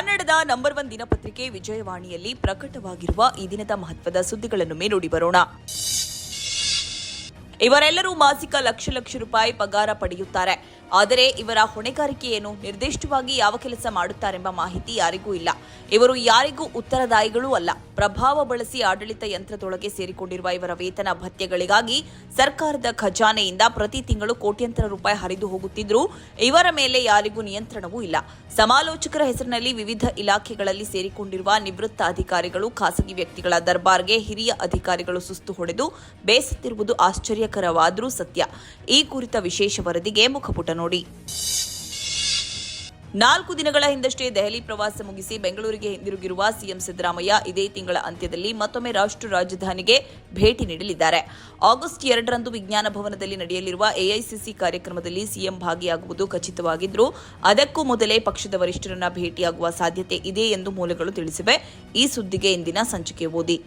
ಕನ್ನಡದ number one ದಿನಪತ್ರಿಕೆ ವಿಜಯವಾಣಿಯಲ್ಲಿ ಪ್ರಕಟವಾಗಿರುವ ಈ ದಿನದ ಮಹತ್ವದ ಸುದ್ದಿಗಳನ್ನು ಮೇಲೂಡಿ ಬರೋಣ. ಇವರೆಲ್ಲರೂ ಮಾಸಿಕ ಲಕ್ಷ ಲಕ್ಷ ರೂಪಾಯಿ ಪಗಾರ ಪಡೆಯುತ್ತಾರೆ. ಆದರೆ ಇವರ ಹೊಣೆಗಾರಿಕೆಯನ್ನು ನಿರ್ದಿಷ್ಟವಾಗಿ ಯಾವ ಕೆಲಸ ಮಾಡುತ್ತಾರೆಂಬ ಮಾಹಿತಿ ಯಾರಿಗೂ ಇಲ್ಲ. ಇವರು ಯಾರಿಗೂ ಉತ್ತರದಾಯಿಗಳೂ ಅಲ್ಲ. ಪ್ರಭಾವ ಬಳಸಿ ಆಡಳಿತ ಯಂತ್ರದೊಳಗೆ ಸೇರಿಕೊಂಡಿರುವ ಇವರ ವೇತನ ಭತ್ಯೆಗಳಿಗಾಗಿ ಸರ್ಕಾರದ ಖಜಾನೆಯಿಂದ ಪ್ರತಿ ತಿಂಗಳು ಕೋಟ್ಯಂತರ ರೂಪಾಯಿ ಹರಿದು ಹೋಗುತ್ತಿದ್ದರೂ ಇವರ ಮೇಲೆ ಯಾರಿಗೂ ನಿಯಂತ್ರಣವೂ ಇಲ್ಲ. ಸಮಾಲೋಚಕರ ಹೆಸರಿನಲ್ಲಿ ವಿವಿಧ ಇಲಾಖೆಗಳಲ್ಲಿ ಸೇರಿಕೊಂಡಿರುವ ನಿವೃತ್ತ ಅಧಿಕಾರಿಗಳು ಖಾಸಗಿ ವ್ಯಕ್ತಿಗಳ ದರ್ಬಾರ್ಗೆ ಹಿರಿಯ ಅಧಿಕಾರಿಗಳು ಸುಸ್ತು ಹೊಡೆದು ಬೇಸತ್ತಿರುವುದು ಆಶ್ಚರ್ಯಕರವಾದರೂ ಸತ್ಯ. ಈ ಕುರಿತ ವಿಶೇಷ ವರದಿಗೆ ಮುಖಪುಟ ನೋಡಿ. ನಾಲ್ಕು ದಿನಗಳ ಹಿಂದಷ್ಟೇ ದೆಹಲಿ ಪ್ರವಾಸ ಮುಗಿಸಿ ಬೆಂಗಳೂರಿಗೆ ಹಿಂದಿರುಗಿರುವ ಸಿಎಂ ಸಿದ್ದರಾಮಯ್ಯ ಇದೇ ತಿಂಗಳ ಅಂತ್ಯದಲ್ಲಿ ಮತ್ತೊಮ್ಮೆ ರಾಷ್ಟ್ರ ರಾಜಧಾನಿಗೆ ಭೇಟಿ ನೀಡಲಿದ್ದಾರೆ. ಆಗಸ್ಟ್ ಎರಡರಂದು ವಿಜ್ಞಾನ ಭವನದಲ್ಲಿ ನಡೆಯಲಿರುವ ಎಐಸಿಸಿ ಕಾರ್ಯಕ್ರಮದಲ್ಲಿ ಸಿಎಂ ಭಾಗಿಯಾಗುವುದು ಖಚಿತವಾಗಿದ್ದರೂ ಅದಕ್ಕೂ ಮೊದಲೇ ಪಕ್ಷದ ವರಿಷ್ಠರನ್ನ ಭೇಟಿಯಾಗುವ ಸಾಧ್ಯತೆ ಇದೆ ಎಂದು ಮೂಲಗಳು ತಿಳಿಸಿವೆ. ಈ ಸುದ್ದಿಗೆ ಇಂದಿನ ಸಂಚಿಕೆ ಓದಿ.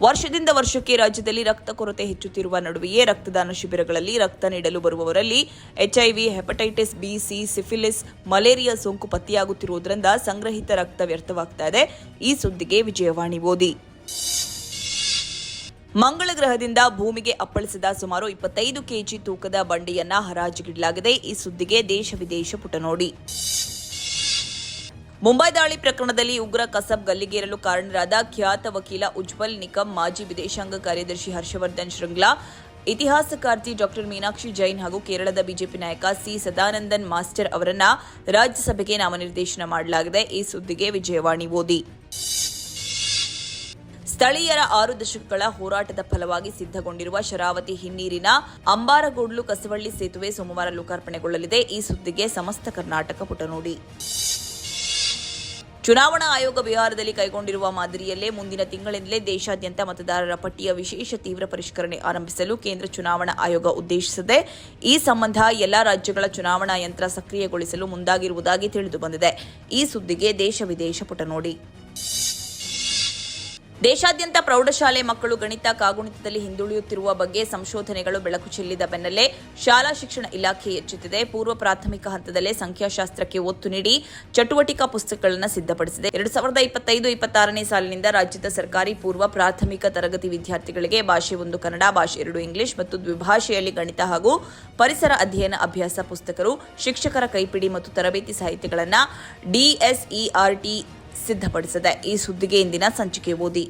ವರ್ಷದಿಂದ ವರ್ಷಕ್ಕೆ ರಾಜ್ಯದಲ್ಲಿ ರಕ್ತ ಕೊರತೆ ಹೆಚ್ಚುತ್ತಿರುವ ನಡುವೆಯೇ ರಕ್ತದಾನ ಶಿಬಿರಗಳಲ್ಲಿ ರಕ್ತ ನೀಡಲು ಬರುವವರಲ್ಲಿ HIV, hepatitis B C syphilis, malaria ಸೋಂಕು ಪತ್ತೆಯಾಗುತ್ತಿರುವುದರಿಂದ ಸಂಗ್ರಹಿತ ರಕ್ತ ವ್ಯರ್ಥವಾಗ್ತಾ ಇದೆ. ಈ ಸುದ್ದಿಗೆ ವಿಜಯವಾಣಿ ಓದಿ. ಮಂಗಳ ಗ್ರಹದಿಂದ ಭೂಮಿಗೆ ಅಪ್ಪಳಿಸಿದ ಸುಮಾರು ಇಪ್ಪತ್ತೈದು ಕೆಜಿ ತೂಕದ ಬಂಡಿಯನ್ನ ಹರಾಜಿಗಿಡಲಾಗಿದೆ. ಈ ಸುದ್ದಿಗೆ ದೇಶ ವಿದೇಶ ಪುಟ ನೋಡಿ ಮುಂಬೈ ದಾಳಿ ಪ್ರಕರಣದಲ್ಲಿ ಉಗ್ರ ಕಸಬ್ ಗಲ್ಲಿಗೇರಲು ಕಾರಣರಾದ ಖ್ಯಾತ ವಕೀಲ ಉಜ್ವಲ್ ನಿಕಮ್, ಮಾಜಿ ವಿದೇಶಾಂಗ ಕಾರ್ಯದರ್ಶಿ ಹರ್ಷವರ್ಧನ್ ಶೃಂಗ್ಲಾ, ಇತಿಹಾಸಕಾರ್ತಿ ಡಾಕ್ಟರ್ ಮೀನಾಕ್ಷಿ ಜೈನ್ ಹಾಗೂ ಕೇರಳದ ಬಿಜೆಪಿ ನಾಯಕ ಸಿ ಸದಾನಂದನ್ ಮಾಸ್ಟರ್ ಅವರನ್ನ ರಾಜ್ಯಸಭೆಗೆ ನಾಮನಿರ್ದೇಶನ ಮಾಡಲಾಗಿದೆ. ಈ ಸುದ್ದಿಗೆ ವಿಜಯವಾಣಿ ಓದಿ. ಸ್ಥಳೀಯರ ಆರು ದಶಕಗಳ ಹೋರಾಟದ ಫಲವಾಗಿ ಸಿದ್ಧಗೊಂಡಿರುವ ಶರಾವತಿ ಹಿನ್ನೀರಿನ ಅಂಬಾರಗೋಡ್ಲು ಕಸವಳ್ಳಿ ಸೇತುವೆ ಸೋಮವಾರ ಲೋಕಾರ್ಪಣೆಗೊಳ್ಳಲಿದೆ. ಈ ಸುದ್ದಿಗೆ ಸಮಸ್ತ ಕರ್ನಾಟಕ ಪುಟ ನೋಡಿ ಚುನಾವಣಾ ಆಯೋಗ ಬಿಹಾರದಲ್ಲಿ ಕೈಗೊಂಡಿರುವ ಮಾದರಿಯಲ್ಲೇ ಮುಂದಿನ ತಿಂಗಳಿಂದಲೇ ದೇಶಾದ್ಯಂತ ಮತದಾರರ ಪಟ್ಟಿಯ ವಿಶೇಷ ತೀವ್ರ ಪರಿಷ್ಕರಣೆ ಆರಂಭಿಸಲು ಕೇಂದ್ರ ಚುನಾವಣಾ ಆಯೋಗ ಉದ್ದೇಶಿಸಿದೆ. ಈ ಸಂಬಂಧ ಎಲ್ಲಾ ರಾಜ್ಯಗಳ ಚುನಾವಣಾ ಯಂತ್ರ ಸಕ್ರಿಯಗೊಳಿಸಲು ಮುಂದಾಗಿರುವುದಾಗಿ ತಿಳಿದು ಬಂದಿದೆ ಈ ಸುದ್ದಿಗೆ ದೇಶ ವಿದೇಶ ಪುಟ ನೋಡಿ ದೇಶಾದ್ಯಂತ ಪ್ರೌಢಶಾಲೆ ಮಕ್ಕಳು ಗಣಿತ ಕಾಗುಣಿತದಲ್ಲಿ ಹಿಂದುಳಿಯುತ್ತಿರುವ ಬಗ್ಗೆ ಸಂಶೋಧನೆಗಳು ಬೆಳಕು ಚೆಲ್ಲಿದ ಬೆನ್ನಲ್ಲೇ ಶಾಲಾ ಶಿಕ್ಷಣ ಇಲಾಖೆ ಎಚ್ಚೆತ್ತಿದೆ. ಪೂರ್ವ ಪ್ರಾಥಮಿಕ ಹಂತದಲ್ಲೇ ಸಂಖ್ಯಾಶಾಸ್ತ್ರಕ್ಕೆ ಒತ್ತು ನೀಡಿ ಚಟುವಟಿಕಾ ಪುಸ್ತಕಗಳನ್ನು ಸಿದ್ಧಪಡಿಸಿದೆ. ಎರಡು ಸಾವಿರದ ಇಪ್ಪತ್ತೈದು ಇಪ್ಪತ್ತಾರನೇ ಸಾಲಿನಿಂದ ರಾಜ್ಯದ ಸರ್ಕಾರಿ ಪೂರ್ವ ಪ್ರಾಥಮಿಕ ತರಗತಿ ವಿದ್ಯಾರ್ಥಿಗಳಿಗೆ ಭಾಷೆ ಒಂದು ಕನ್ನಡ, ಭಾಷೆ ಎರಡು ಇಂಗ್ಲಿಷ್ ಮತ್ತು ದ್ವಿಭಾಷೆಯಲ್ಲಿ ಗಣಿತ ಹಾಗೂ ಪರಿಸರ ಅಧ್ಯಯನ ಅಭ್ಯಾಸ ಪುಸ್ತಕರು ಶಿಕ್ಷಕರ ಕೈಪಿಡಿ ಮತ್ತು ತರಬೇತಿ ಸಾಹಿತ್ಯಗಳನ್ನು ಡಿಎಸ್ಇಆರ್ಟಿ ಸಿದ್ಧಪಡಿಸಿದೆ ಈ ಸುದ್ದಿಗೆ ಇಂದಿನ ಸಂಚಿಕೆ ಓದಿ.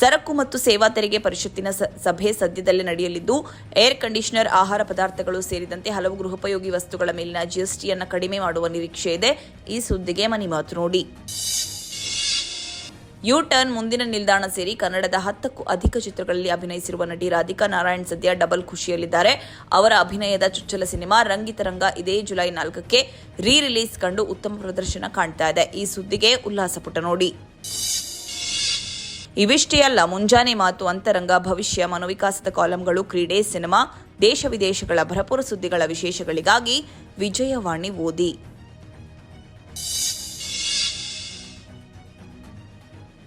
ಸರಕು ಮತ್ತು ಸೇವಾ ತೆರಿಗೆ ಪರಿಷತ್ತಿನ ಸಭೆ ಸದ್ಯದಲ್ಲೇ ನಡೆಯಲಿದ್ದು, ಏರ್ ಕಂಡೀಷನರ್ ಆಹಾರ ಪದಾರ್ಥಗಳು ಸೇರಿದಂತೆ ಹಲವು ಗೃಹೋಪಯೋಗಿ ವಸ್ತುಗಳ ಮೇಲಿನ ಜಿಎಸ್ಟಿಯನ್ನು ಕಡಿಮೆ ಮಾಡುವ ನಿರೀಕ್ಷೆ ಇದೆ. ಈ ಸುದ್ದಿಗೆ ಮನಿ ಮಾತು ನೋಡಿ. ಯು ಟರ್ನ್ ಮುಂದಿನ ನಿಲ್ದಾಣ ಸೇರಿ ಕನ್ನಡದ ಹತ್ತಕ್ಕೂ ಅಧಿಕ ಚಿತ್ರಗಳಲ್ಲಿ ಅಭಿನಯಿಸಿರುವ ನಟಿ ರಾಧಿಕಾ ನಾರಾಯಣ್ ಸದ್ಯ ಡಬಲ್ ಖುಷಿಯಲ್ಲಿದ್ದಾರೆ. ಅವರ ಅಭಿನಯದ ಚುಚ್ಚಲ ಸಿನಿಮಾ ರಂಗಿತರಂಗ ಇದೇ ಜುಲೈ ನಾಲ್ಕಕ್ಕೆ ರೀ ರಿಲೀಸ್ ಕಂಡು ಉತ್ತಮ ಪ್ರದರ್ಶನ ಕಾಣ್ತಾ ಇದೆ. ಈ ಸುದ್ದಿಗೆ ಉಲ್ಲಾಸ ಪುಟ ನೋಡಿ. ಇವಿಷ್ಟೇ ಅಲ್ಲ ಮುಂಜಾನೆ ಮಾತು ಅಂತರಂಗ, ಭವಿಷ್ಯ, ಮನೋವಿಕಾಸದ ಕಾಲಂಗಳು, ಕ್ರೀಡೆ, ಸಿನಿಮಾ, ದೇಶ ವಿದೇಶಗಳ ಭರಪೂರ ಸುದ್ದಿಗಳ ವಿಶೇಷಗಳಿಗಾಗಿ ವಿಜಯವಾಣಿ ಓದಿ.